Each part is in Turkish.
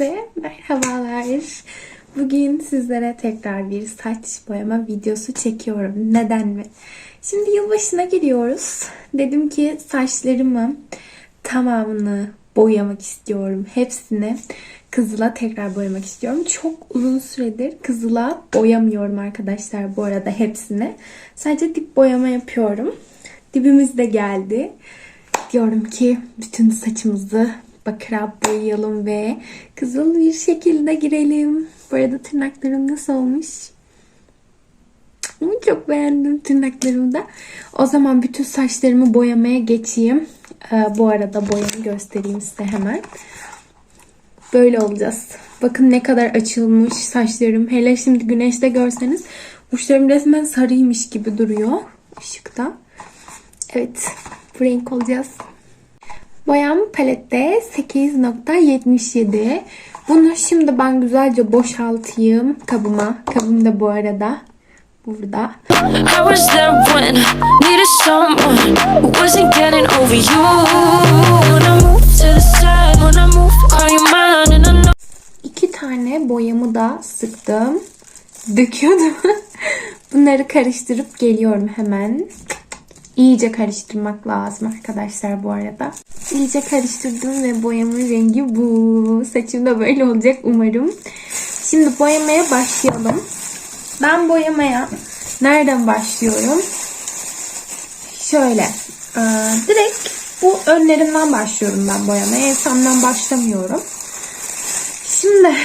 Herkese merhabalar. Bugün sizlere tekrar bir saç boyama videosu çekiyorum. Neden mi? Şimdi yılbaşına giriyoruz. Dedim ki saçlarımı tamamını boyamak istiyorum. Hepsini kızıla tekrar boyamak istiyorum. Çok uzun süredir kızıla boyamıyorum arkadaşlar bu arada hepsini. Sadece dip boyama yapıyorum. Dibimiz de geldi. Diyorum ki bütün saçımızı bakıra boyayalım ve kızıl bir şekilde girelim. Bu arada tırnaklarım nasıl olmuş? Ama çok beğendim tırnaklarımı da. O zaman bütün saçlarımı boyamaya geçeyim. Ee, bu arada boyamı göstereyim size hemen. Böyle olacağız. Bakın ne kadar açılmış saçlarım. Hele şimdi güneşte görseniz uçlarım resmen sarıymış gibi duruyor ışıkta. Evet, bu renk olacağız. Boyam palette 8.77. Bunu şimdi ben güzelce boşaltayım kabıma. Kabım da bu arada burada. İki tane boyamı da sıktım. Döküyordum. Bunları karıştırıp geliyorum hemen. İyice karıştırmak lazım arkadaşlar bu arada. İyice karıştırdım ve boyamın rengi bu. Saçım da böyle olacak umarım. Şimdi boyamaya başlayalım. Ben boyamaya nereden başlıyorum? Şöyle. e, direkt bu önlerinden başlıyorum ben boyamaya. Ensemden başlamıyorum. Şimdi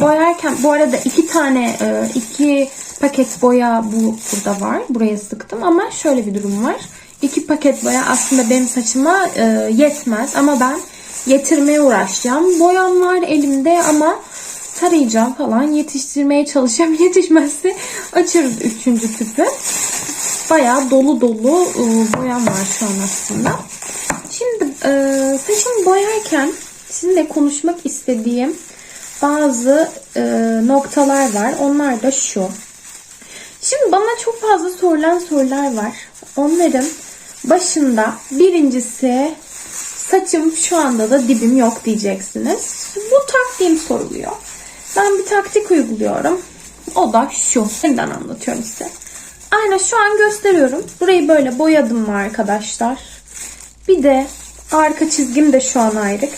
boyarken bu arada iki tane e, iki paket boya bu burada var. Buraya sıktım ama şöyle bir durum var. İki paket boya aslında benim saçıma e, yetmez ama ben getirmeye uğraşacağım. Boyam var elimde ama tarayacağım falan yetiştirmeye çalışacağım. Yetişmezse açarız üçüncü tüpü. Bayağı dolu dolu e, boyam var şu an aslında. Şimdi saçımı boyarken sizinle konuşmak istediğim bazı e, noktalar var. Onlar da şu. Şimdi bana çok fazla sorulan sorular var. Onların başında birincisi saçım şu anda da dibim yok diyeceksiniz. Bu taktiğim soruluyor. Ben bir taktik uyguluyorum. O da şu. Neden anlatıyorum size. Aynen şu an gösteriyorum. Burayı böyle boyadım mı arkadaşlar? Bir de arka çizgim de şu an ayrık.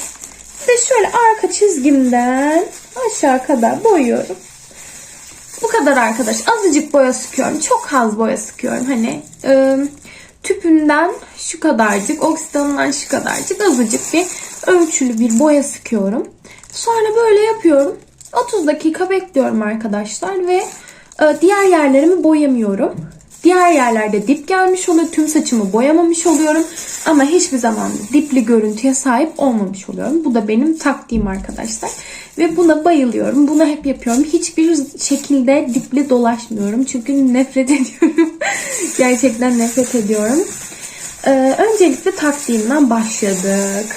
De şöyle arka çizgimden aşağı kadar boyuyorum. Bu kadar arkadaş. Azıcık boya sıkıyorum. Çok az boya sıkıyorum. Hani e, tüpünden şu kadarcık, oksidanından şu kadarcık azıcık bir ölçülü bir boya sıkıyorum. Sonra böyle yapıyorum. 30 dakika bekliyorum arkadaşlar ve e, diğer yerlerimi boyamıyorum. Diğer yerlerde dip gelmiş oluyor. Tüm saçımı boyamamış oluyorum. Ama hiçbir zaman dipli görüntüye sahip olmamış oluyorum. Bu da benim taktiğim arkadaşlar. Ve buna bayılıyorum. Bunu hep yapıyorum. Hiçbir şekilde dipli dolaşmıyorum. Çünkü nefret ediyorum. Gerçekten nefret ediyorum. Ee, öncelikle taktiğimden başladık.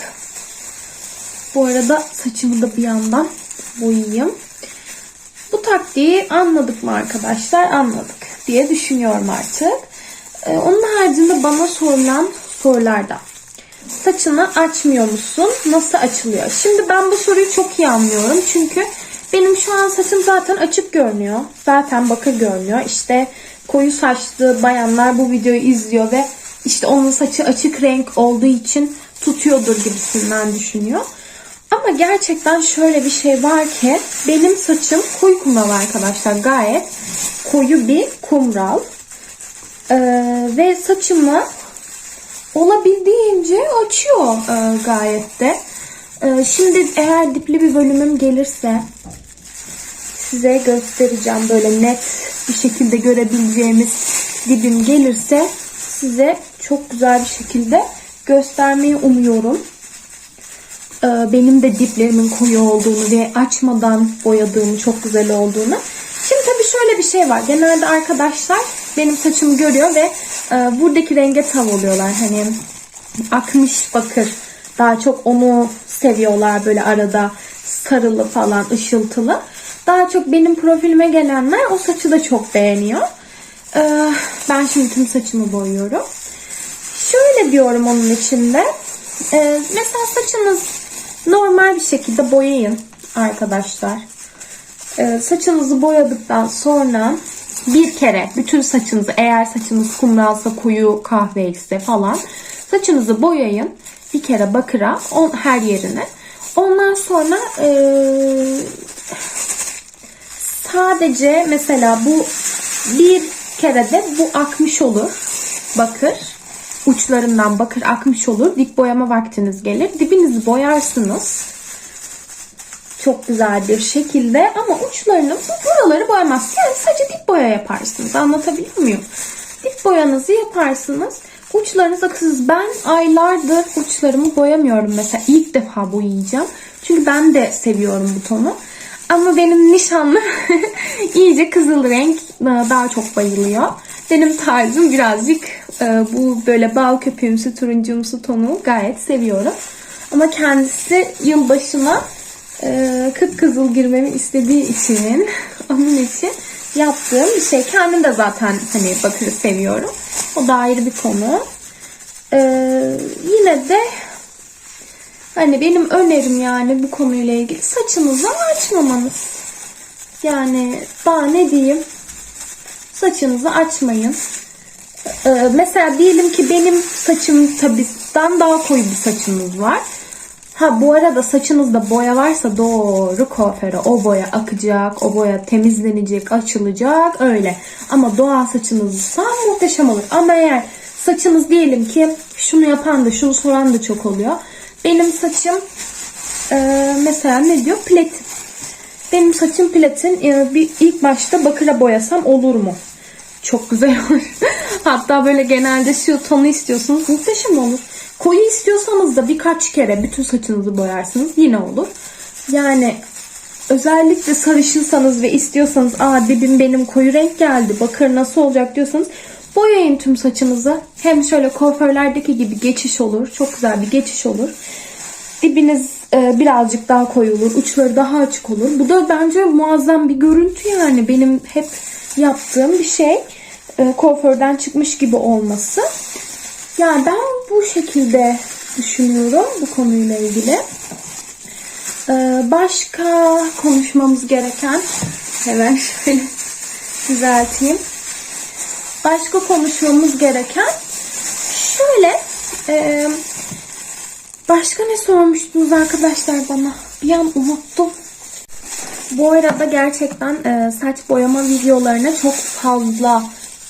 Bu arada saçımı da bir yandan boyayayım. Bu taktiği anladık mı arkadaşlar? Anladık diye düşünüyorum artık. Ee, onun haricinde bana sorulan sorularda saçını açmıyor musun? Nasıl açılıyor? Şimdi ben bu soruyu çok iyi anlıyorum. Çünkü benim şu an saçım zaten açık görünüyor. Zaten bakır görünüyor. İşte koyu saçlı bayanlar bu videoyu izliyor ve işte onun saçı açık renk olduğu için tutuyordur gibisinden düşünüyor. Ama gerçekten şöyle bir şey var ki benim saçım koyu kumral arkadaşlar. Gayet koyu bir kumral. Ee, ve saçımı olabildiğince açıyor e, gayet de. Ee, şimdi eğer dipli bir bölümüm gelirse size göstereceğim böyle net bir şekilde görebileceğimiz dibim gelirse size çok güzel bir şekilde göstermeyi umuyorum. Ee, benim de diplerimin koyu olduğunu ve açmadan boyadığım çok güzel olduğunu. Şimdi tabii şöyle bir şey var. Genelde arkadaşlar benim saçımı görüyor ve e, buradaki renge tav oluyorlar. Hani akmış bakır. Daha çok onu seviyorlar böyle arada sarılı falan ışıltılı. Daha çok benim profilime gelenler o saçı da çok beğeniyor. Ee, ben şimdi tüm saçımı boyuyorum. Şöyle diyorum onun içinde. Ee, mesela saçınız normal bir şekilde boyayın. arkadaşlar. Ee, saçınızı boyadıktan sonra bir kere bütün saçınızı eğer saçınız kumralsa koyu kahve ise falan saçınızı boyayın. Bir kere bakıra on, her yerine. Ondan sonra ee, sadece mesela bu bir kere de bu akmış olur. Bakır. Uçlarından bakır akmış olur. Dip boyama vaktiniz gelir. Dibinizi boyarsınız çok güzel bir şekilde ama uçlarını buraları boyamaz. Yani sadece dip boya yaparsınız. Anlatabiliyor muyum? Dip boyanızı yaparsınız. Uçlarınız akısız. Ben aylardır uçlarımı boyamıyorum mesela. ilk defa boyayacağım. Çünkü ben de seviyorum bu tonu. Ama benim nişanlım iyice kızıl renk daha çok bayılıyor. Benim tarzım birazcık e, bu böyle bal köpüğümsü turuncumsu tonu gayet seviyorum. Ama kendisi yılbaşına e, kıpkızıl girmemi istediği için onun için yaptığım bir şey. Kendim de zaten hani bakırı seviyorum. O da ayrı bir konu. E, yine de hani benim önerim yani bu konuyla ilgili saçınızı açmamanız. Yani daha ne diyeyim? Saçınızı açmayın. Ee, mesela diyelim ki benim saçım tabisten daha koyu bir saçınız var. Ha bu arada saçınızda boya varsa doğru kuaföre o boya akacak, o boya temizlenecek, açılacak öyle. Ama doğal saçınızsa muhteşem olur. Ama eğer saçınız diyelim ki şunu yapan da şunu soran da çok oluyor. Benim saçım e, mesela ne diyor? Platin. Benim saçım platin. E, bir ilk başta bakıra boyasam olur mu? Çok güzel olur. Hatta böyle genelde şu tonu istiyorsunuz. Muhteşem olur. Koyu istiyorsanız da birkaç kere bütün saçınızı boyarsınız. Yine olur. Yani özellikle sarışınsanız ve istiyorsanız aa dibim benim koyu renk geldi bakır nasıl olacak diyorsanız boyayın tüm saçınızı. Hem şöyle kuaförlerdeki gibi geçiş olur. Çok güzel bir geçiş olur. Dibiniz e, birazcık daha koyu olur. Uçları daha açık olur. Bu da bence muazzam bir görüntü yani. Benim hep yaptığım bir şey. E, kuaförden çıkmış gibi olması. Yani ben bu şekilde düşünüyorum bu konuyla ilgili. Ee, başka konuşmamız gereken hemen şöyle düzelteyim. Başka konuşmamız gereken şöyle e, başka ne sormuştunuz arkadaşlar bana? Bir an unuttum. Bu arada gerçekten e, saç boyama videolarına çok fazla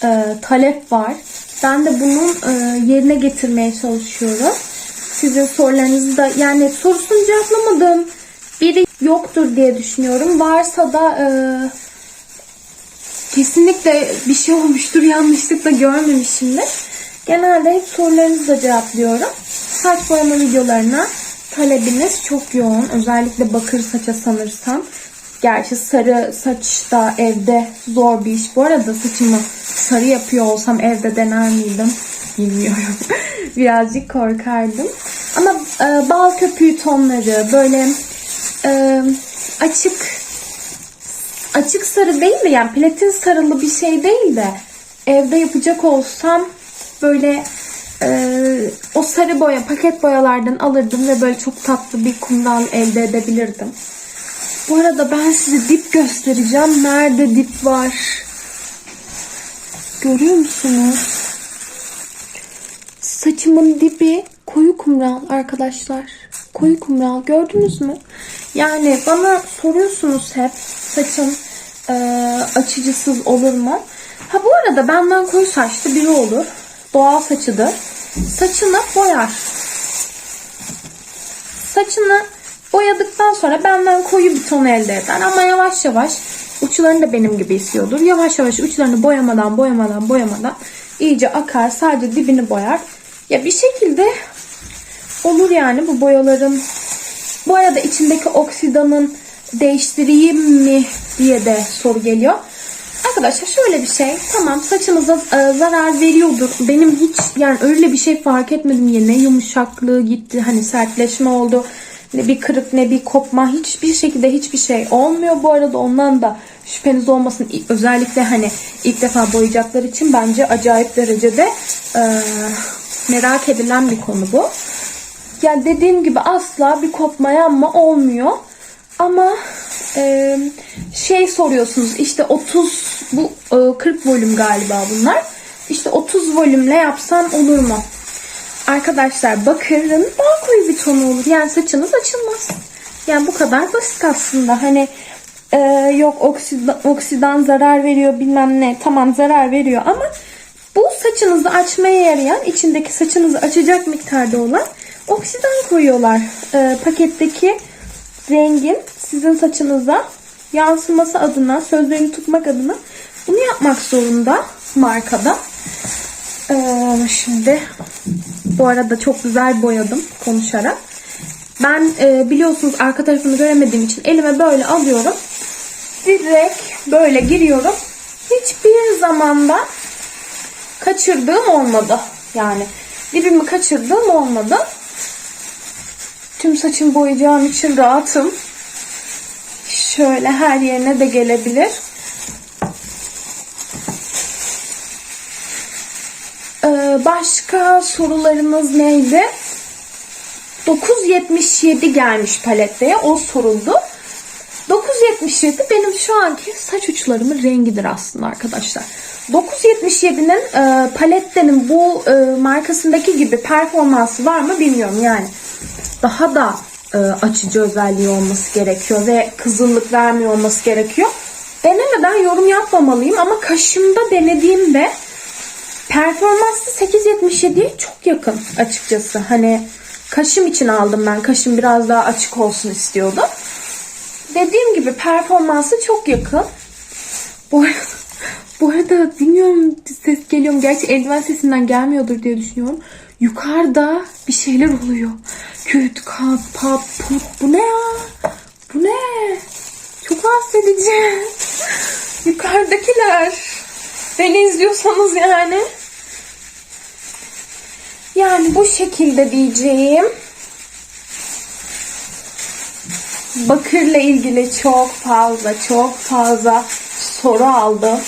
e, talep var. Ben de bunun e, yerine getirmeye çalışıyorum. Sizin sorularınızı da yani sorusunu cevaplamadım. Biri yoktur diye düşünüyorum. Varsa da e, kesinlikle bir şey olmuştur. Yanlışlıkla görmemişimdir. Genelde hep sorularınızı da cevaplıyorum. Saç boyama videolarına talebiniz çok yoğun. Özellikle bakır saça sanırsam. Gerçi sarı saç da evde zor bir iş. Bu arada saçımı sarı yapıyor olsam evde dener miydim? Bilmiyorum. Birazcık korkardım. Ama e, bal köpüğü tonları böyle e, açık açık sarı değil de yani platin sarılı bir şey değil de evde yapacak olsam böyle e, o sarı boya paket boyalardan alırdım ve böyle çok tatlı bir kumdal elde edebilirdim. Bu arada ben size dip göstereceğim. Nerede dip var? Görüyor musunuz? Saçımın dibi koyu kumral arkadaşlar. Koyu kumral gördünüz mü? Yani bana soruyorsunuz hep saçım e, açıcısız olur mu? Ha bu arada benden koyu saçlı biri olur. Doğal saçıdır. Saçını boyar. Saçını boyadıktan sonra benden koyu bir ton elde eder. Ama yavaş yavaş uçlarını da benim gibi istiyordur. Yavaş yavaş uçlarını boyamadan boyamadan boyamadan iyice akar. Sadece dibini boyar. Ya bir şekilde olur yani bu boyaların. Bu arada içindeki oksidanın değiştireyim mi diye de soru geliyor. Arkadaşlar şöyle bir şey. Tamam saçınıza e, zarar veriyordur. Benim hiç yani öyle bir şey fark etmedim ya. Ne yumuşaklığı gitti. Hani sertleşme oldu. Ne bir kırık ne bir kopma. Hiçbir şekilde hiçbir şey olmuyor. Bu arada ondan da şüpheniz olmasın. Özellikle hani ilk defa boyayacaklar için bence acayip derecede e, merak edilen bir konu bu. Yani dediğim gibi asla bir kopma yanma olmuyor. Ama e, şey soruyorsunuz işte 30 bu e, 40 volüm galiba bunlar. İşte 30 volümle yapsam olur mu? Arkadaşlar bakırın daha koyu bir tonu olur. Yani saçınız açılmaz. Yani bu kadar basit aslında. Hani e, yok oksidan, oksidan zarar veriyor bilmem ne. Tamam zarar veriyor ama bu saçınızı açmaya yarayan içindeki saçınızı açacak miktarda olan oksidan koyuyorlar. E, paketteki rengin sizin saçınıza yansıması adına, sözlerini tutmak adına bunu yapmak zorunda markada. Ee, şimdi bu arada çok güzel boyadım konuşarak. Ben e, biliyorsunuz arka tarafını göremediğim için elime böyle alıyorum. Direkt böyle giriyorum. Hiçbir zamanda kaçırdığım olmadı. Yani dibimi kaçırdığım olmadı. Tüm saçımı boyayacağım için rahatım. Şöyle her yerine de gelebilir. Ee, başka sorularımız neydi? 9.77 gelmiş paletteye. O soruldu. 9.77 benim şu anki saç uçlarımın rengidir aslında arkadaşlar. 9.77'nin e, palettenin bu e, markasındaki gibi performansı var mı bilmiyorum yani. Daha da e, açıcı özelliği olması gerekiyor ve kızıllık vermiyor olması gerekiyor. Denemeden yorum yapmamalıyım ama kaşımda denediğimde performanslı 8.77'ye çok yakın açıkçası. Hani kaşım için aldım ben. Kaşım biraz daha açık olsun istiyordum. Dediğim gibi performansı çok yakın. Bu arada, bu arada bilmiyorum ses geliyor? Gerçi eldiven sesinden gelmiyordur diye düşünüyorum. Yukarıda bir şeyler oluyor. Küt, kat, pat, put. Bu ne ya? Bu ne? Çok rahatsız edici. Yukarıdakiler. Beni izliyorsanız yani. Yani bu şekilde diyeceğim. Bakırla ilgili çok fazla çok fazla soru aldım.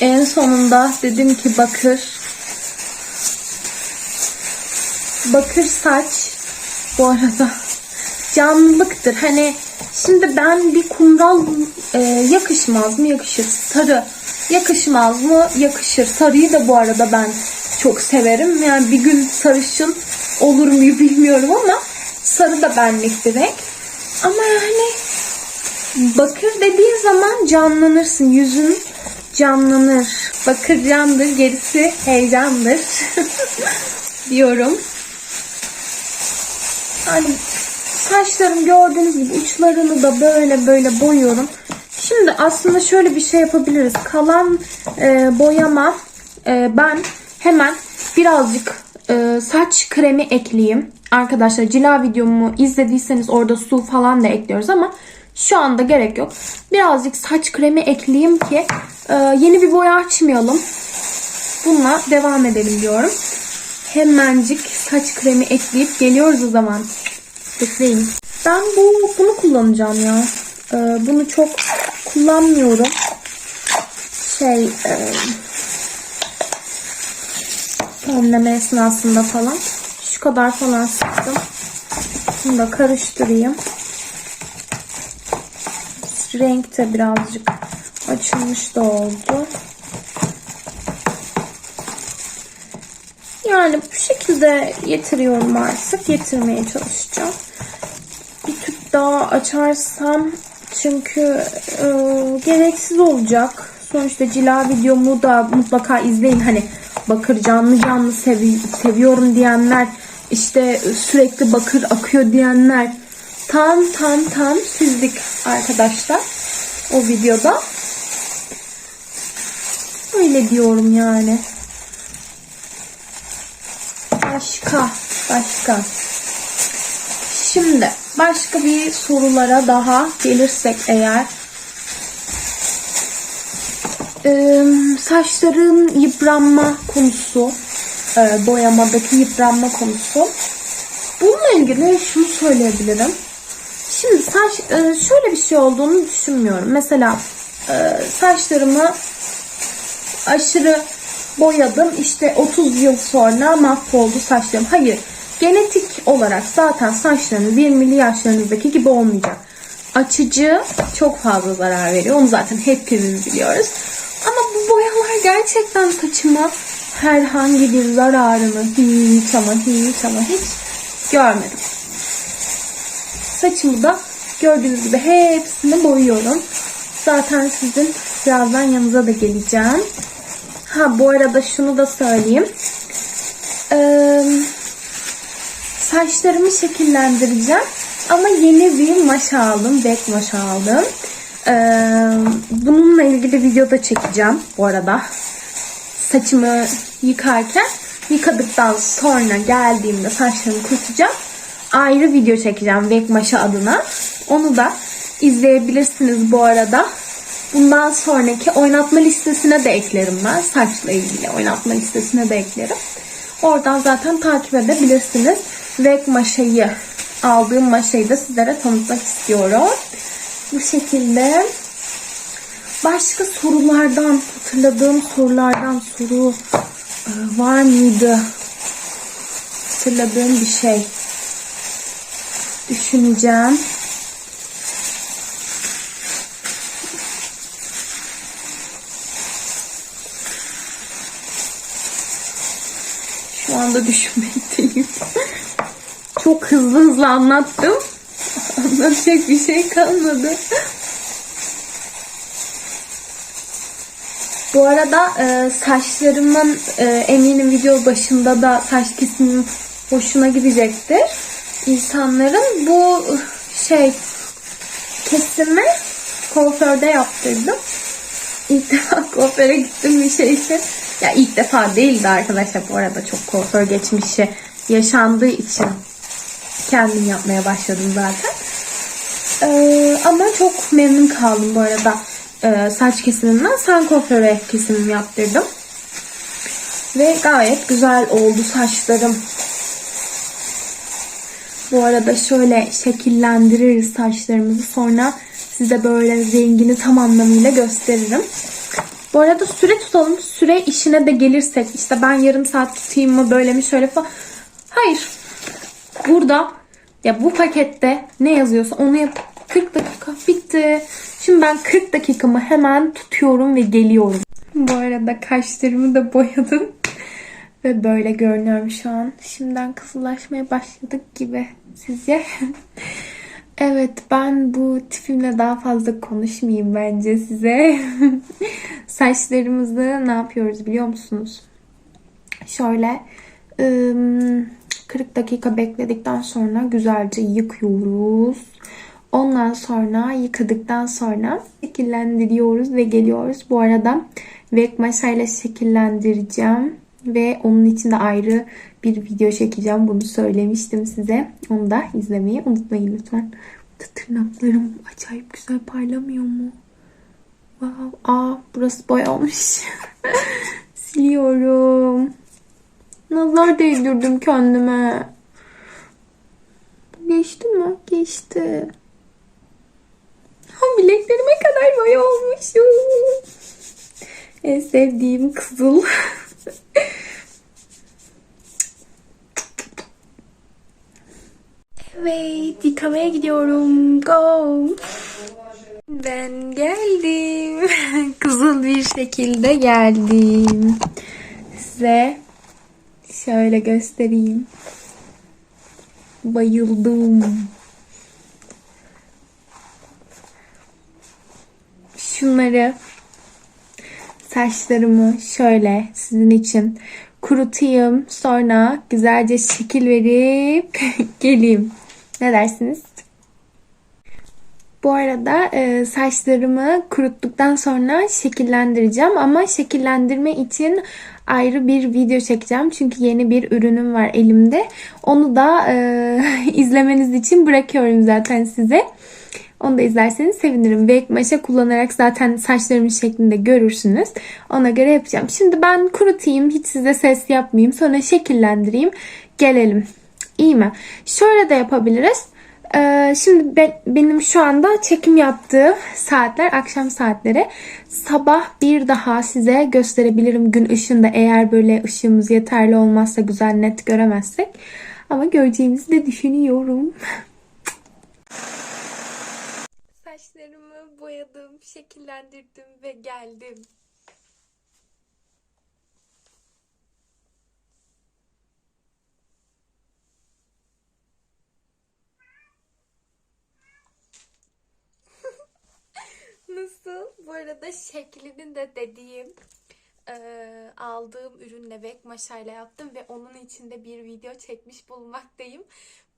En sonunda dedim ki bakır bakır saç bu arada canlılıktır. Hani şimdi ben bir kumral e, yakışmaz mı? Yakışır. Sarı yakışmaz mı? Yakışır. Sarıyı da bu arada ben çok severim. Yani bir gün sarışın olur mu bilmiyorum ama sarı da benlik renk. Ama yani bakır dediğin zaman canlanırsın. Yüzün canlanır. Bakır candır, gerisi heyecandır. diyorum. Hani saçlarım gördüğünüz gibi uçlarını da böyle böyle boyuyorum. Şimdi aslında şöyle bir şey yapabiliriz. Kalan e, boyama e, ben hemen birazcık e, saç kremi ekleyeyim. Arkadaşlar cila videomu izlediyseniz orada su falan da ekliyoruz ama şu anda gerek yok. Birazcık saç kremi ekleyeyim ki e, yeni bir boya açmayalım. Bununla devam edelim diyorum. Hemencik saç kremi ekleyip geliyoruz o zaman. Bekleyin. Ben bu bunu kullanacağım ya. Ee, bunu çok kullanmıyorum. Şey e, önleme esnasında falan. Şu kadar falan sıktım. Bunu da karıştırayım. Renk de birazcık açılmış da oldu. Yani bu şekilde getiriyorum artık. Getirmeye çalışacağım. Bir tüp daha açarsam çünkü e, gereksiz olacak. Sonuçta cila videomu da mutlaka izleyin. Hani bakır canlı canlı sevi seviyorum diyenler işte sürekli bakır akıyor diyenler tam tam tam sizlik arkadaşlar o videoda. Öyle diyorum yani. Başka, başka. Şimdi başka bir sorulara daha gelirsek eğer. Ee, saçların yıpranma konusu, e, boyamadaki yıpranma konusu. Bununla ilgili şunu söyleyebilirim. Şimdi saç e, şöyle bir şey olduğunu düşünmüyorum. Mesela e, saçlarımı aşırı boyadım. İşte 30 yıl sonra mahvoldu saçlarım. Hayır. Genetik olarak zaten saçlarınız 20'li yaşlarınızdaki gibi olmayacak. açıcı çok fazla zarar veriyor. Onu zaten hepimiz biliyoruz. Gerçekten saçıma herhangi bir zararını hiç ama hiç ama hiç görmedim. Saçımı da gördüğünüz gibi hepsini boyuyorum. Zaten sizin birazdan yanınıza da geleceğim. Ha bu arada şunu da söyleyeyim. Ee, saçlarımı şekillendireceğim. Ama yeni bir maşa aldım. Bek maşa aldım. Ee, bununla ilgili video da çekeceğim bu arada. Saçımı yıkarken yıkadıktan sonra geldiğimde saçlarımı kurutacağım. Ayrı video çekeceğim Vek Maşa adına. Onu da izleyebilirsiniz bu arada. Bundan sonraki oynatma listesine de eklerim ben. Saçla ilgili oynatma listesine de eklerim. Oradan zaten takip edebilirsiniz. Vek maşayı aldığım maşayı da sizlere tanıtmak istiyorum. Bu şekilde başka sorulardan hatırladığım sorulardan soru e, var mıydı? Hatırladığım bir şey. Düşüneceğim. Şu anda düşünmekteyim. Çok hızlı hızlı anlattım. Anlatacak bir şey kalmadı. Bu arada e, saçlarımın e, eminim video başında da saç kesimim hoşuna gidecektir. İnsanların bu şey kesimi kuaförde yaptırdım. İlk defa kuaföre gittim bir şey için. Ya ilk defa değildi arkadaşlar bu arada çok kuaför geçmişi yaşandığı için kendim yapmaya başladım zaten. Ee, ama çok memnun kaldım bu arada ee, saç kesimimden. Sen kuaföre kesimimi yaptırdım. Ve gayet güzel oldu saçlarım. Bu arada şöyle şekillendiririz saçlarımızı. Sonra size böyle rengini tam anlamıyla gösteririm. Bu arada süre tutalım. Süre işine de gelirsek işte ben yarım saat tutayım mı böyle mi şöyle falan. Hayır. Burada ya bu pakette ne yazıyorsa onu yap. 40 dakika bitti. Şimdi ben 40 dakikamı hemen tutuyorum ve geliyorum. Bu arada kaşlarımı da boyadım. Ve böyle görünüyorum şu an. Şimdiden kızılaşmaya başladık gibi. Sizce? evet ben bu tipimle daha fazla konuşmayayım bence size. Saçlarımızı ne yapıyoruz biliyor musunuz? Şöyle ım, 40 dakika bekledikten sonra güzelce yıkıyoruz. Ondan sonra yıkadıktan sonra şekillendiriyoruz ve geliyoruz. Bu arada Vek maşayla şekillendireceğim. Ve onun için de ayrı bir video çekeceğim. Bunu söylemiştim size. Onu da izlemeyi unutmayın lütfen. Tırnaklarım acayip güzel parlamıyor mu? Wow. Aa burası boyamış. Siliyorum. Nazar değdirdim kendime. Geçti mi? Geçti. Ha, bileklerime kadar boya olmuşum. En sevdiğim kızıl. evet, yıkamaya gidiyorum. Go. Ben geldim. Kızıl bir şekilde geldim. Size şöyle göstereyim. Bayıldım. Şunları saçlarımı şöyle sizin için kurutayım. Sonra güzelce şekil verip geleyim. Ne dersiniz? Bu arada e, saçlarımı kuruttuktan sonra şekillendireceğim ama şekillendirme için ayrı bir video çekeceğim. Çünkü yeni bir ürünüm var elimde. Onu da e, izlemeniz için bırakıyorum zaten size. Onu da izlerseniz sevinirim. Ve maşa kullanarak zaten saçlarımın şeklinde görürsünüz. Ona göre yapacağım. Şimdi ben kurutayım. Hiç size ses yapmayayım. Sonra şekillendireyim. Gelelim. İyi mi? Şöyle de yapabiliriz. Ee, şimdi be- benim şu anda çekim yaptığım saatler akşam saatleri. Sabah bir daha size gösterebilirim gün ışığında eğer böyle ışığımız yeterli olmazsa güzel net göremezsek. Ama göreceğimizi de düşünüyorum. şekillendirdim ve geldim. Nasıl? Bu arada şeklini de dediğim eee, aldığım ürünle Vek maşayla yaptım ve onun içinde bir video çekmiş bulunmaktayım.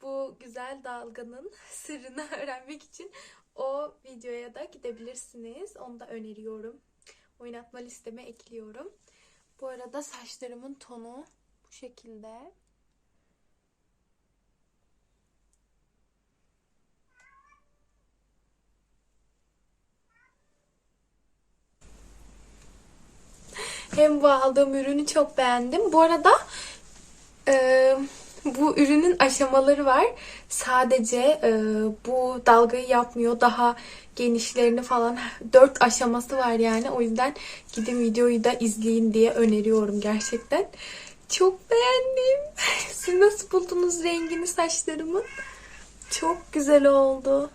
Bu güzel dalganın sırrını öğrenmek için o videoya da gidebilirsiniz. Onu da öneriyorum. Oynatma listeme ekliyorum. Bu arada saçlarımın tonu bu şekilde. Hem bu aldığım ürünü çok beğendim. Bu arada e, bu ürünün aşamaları var. Sadece e, bu dalgayı yapmıyor. Daha genişlerini falan dört aşaması var yani. O yüzden gidin videoyu da izleyin diye öneriyorum gerçekten. Çok beğendim. Siz nasıl buldunuz rengini saçlarımın? Çok güzel oldu.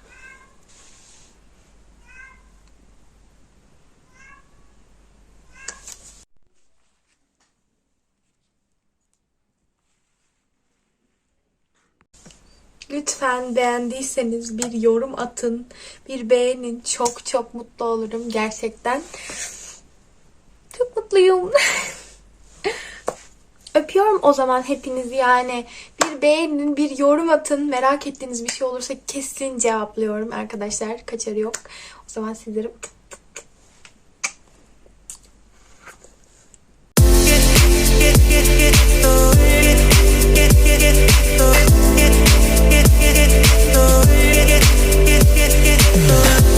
Lütfen beğendiyseniz bir yorum atın. Bir beğenin. Çok çok mutlu olurum gerçekten. Çok mutluyum. Öpüyorum o zaman hepinizi yani. Bir beğenin, bir yorum atın. Merak ettiğiniz bir şey olursa kesin cevaplıyorum arkadaşlar. Kaçarı yok. O zaman sizleri get, get, get, get, get, get, get, get, get, get, Bye.